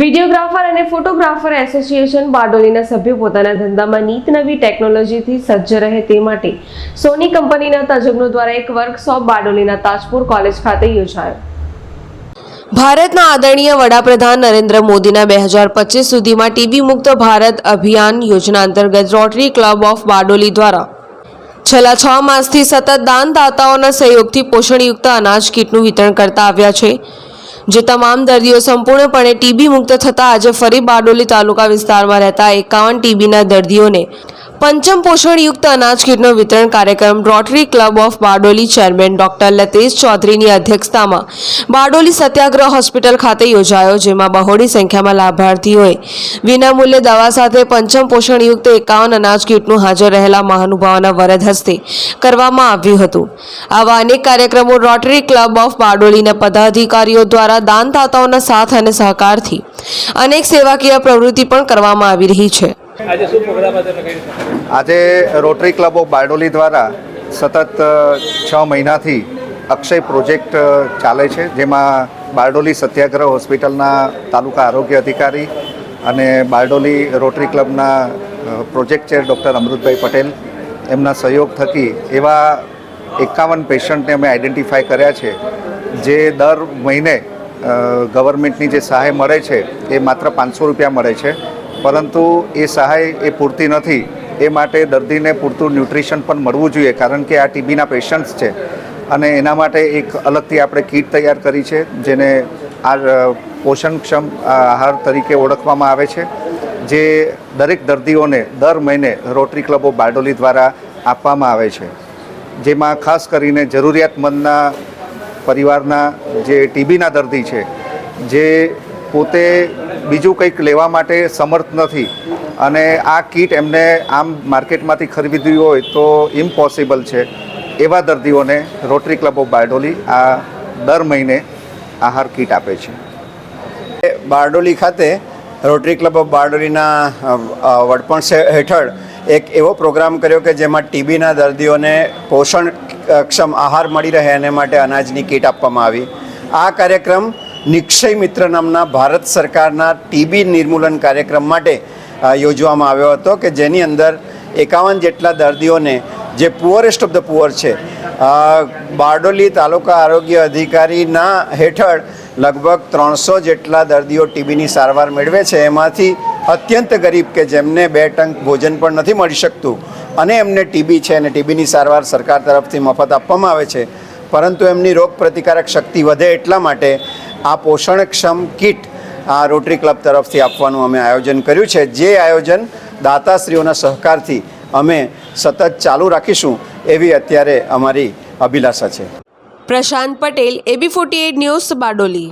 Videographer અને photographer association બારડોલીના સભ્યો પોતાના ધંધામાં નીત નવી ટેકનોલોજીથી સજ્જ રહે તે માટે સોની કંપનીના તજજ્ઞો દ્વારા એક વર્કશોપ બારડોલીના તાજપુર કોલેજ ખાતે યોજાયો. ભારતના આદરણીય વડાપ્રધાન નરેન્દ્ર મોદીના બે હજાર પચીસ સુધીમાં ટીબી મુક્ત ભારત અભિયાન યોજના અંતર્ગત રોટરી ક્લબ ઓફ બારડોલી દ્વારા છેલ્લા છ માસથી સતત દાનદાતાઓના સહયોગથી પોષણયુક્ત અનાજ કીટનું વિતરણ કરતા આવ્યા છે. જે તમામ દર્દીઓ સંપૂર્ણપણે ટીબી મુક્ત થતાં આજે ફરી બારડોલી તાલુકા વિસ્તારમાં રહેતા એકાવન ટીબીના દર્દીઓને પંચમ પોષણયુક્ત અનાજ કીટનો વિતરણ કાર્યક્રમ Rotary Club of Bardoli chairman doctor Latesh ચૌધરીની અધ્યક્ષતામાં બારડોલી સત્યાગ્રહ હોસ્પિટલ ખાતે યોજાયો, જેમાં બહોળી સંખ્યામાં લાભાર્થીઓએ વિનામૂલ્યે દવા સાથે પંચમ પોષણયુક્ત એકાવન અનાજ કીટનું હાજર રહેલા મહાનુભાવોના વરદ હસ્તે કરવામાં આવ્યું હતું. આવા અનેક કાર્યક્રમો રોટરી ક્લબ ઓફ બારડોલીના પદાધિકારીઓ દ્વારા દાનદાતાઓના સાથ અને સહકારથી અનેક સેવાકીય પ્રવૃત્તિ પણ કરવામાં આવી રહી છે. આજે રોટરી ક્લબ ઓફ બારડોલી દ્વારા સતત છ મહિનાથી અક્ષય પ્રોજેક્ટ ચાલે છે, જેમાં બારડોલી સત્યાગ્રહ હોસ્પિટલના તાલુકા આરોગ્ય અધિકારી અને Bardoli rotary ક્લબના project chair doctor Amrutbhai Patel એમના સહયોગ થકી એવા એકાવન પેશન્ટને અમે આઈડેન્ટિફાય કર્યા છે, જે દર મહિને ગવર્મેન્ટની જે સહાય મળે છે, એ માત્ર પાંચસો રૂપિયા મળે છે. પરંતુ એ સહાય એ પૂરતી નથી. એ માટે દર્દીને પૂરતું ન્યુટ્રિશન પણ મળવું જોઈએ, કારણ કે આ ટીબીના પેશન્ટ્સ છે. અને એના માટે એક અલગથી આપણે કીટ તૈયાર કરી છે, જેને આ પોષણક્ષમ આહાર તરીકે ઓળખવામાં આવે છે, જે દરેક દર્દીઓને દર મહિને રોટરી ક્લબો બારડોલી દ્વારા આપવામાં આવે છે. જેમાં ખાસ કરીને જરૂરિયાતમંદના પરિવારના જે ટીબીના દર્દી છે, જે પોતે બીજું કંઈક લેવા માટે સમર્થ નથી. અને આ કીટ એમને આમ માર્કેટમાંથી ખરીદવી હોય તો ઇમ્પોસિબલ છે. એવા દર્દીઓને રોટરી ક્લબ ઓફ બારડોલી આ દર મહિને આહાર કીટ આપે છે. બારડોલી ખાતે રોટરી ક્લબ ઓફ બારડોલીના વડપણ હેઠળ એક એવો પ્રોગ્રામ કર્યો કે જેમાં ટીબીના દર્દીઓને પોષણક્ષમ આહાર મળી રહે એને માટે અનાજની કીટ આપવામાં આવી. આ કાર્યક્રમ નિક્ષય મિત્ર નામના ભારત સરકારના ટીબી નિર્મૂલન કાર્યક્રમ માટે યોજવામાં આવ્યો હતો કે જેની અંદર એકાવન જેટલા દર્દીઓને, જે પુઅરેસ્ટ ઓફ ધ પુઅર છે બારડોલી તાલુકા આરોગ્ય અધિકારીના હેઠળ લગભગ ત્રણસો જેટલા દર્દીઓ ટીબીની સારવાર મેળવે છે. એમાંથી અત્યંત ગરીબ કે જેમને બે ટંક ભોજન પણ નથી મળી શકતું અને એમને ટીબી છે અને ટીબીની સારવાર સરકાર તરફથી મફત આપવામાં આવે છે. પરંતુ એમની રોગ પ્રતિકારક શક્તિ વધે એટલા માટે આ પોષણક્ષમ કીટ આ રોટરી ક્લબ તરફથી આપવાનું અમે આયોજન કર્યું છે. જે આયોજન દાતાશ્રીઓના સહકારથી અમે સતત ચાલુ રાખીશું એવી અત્યારે અમારી અભિલાષા છે. Prashant Patel, AB forty news Bardoli.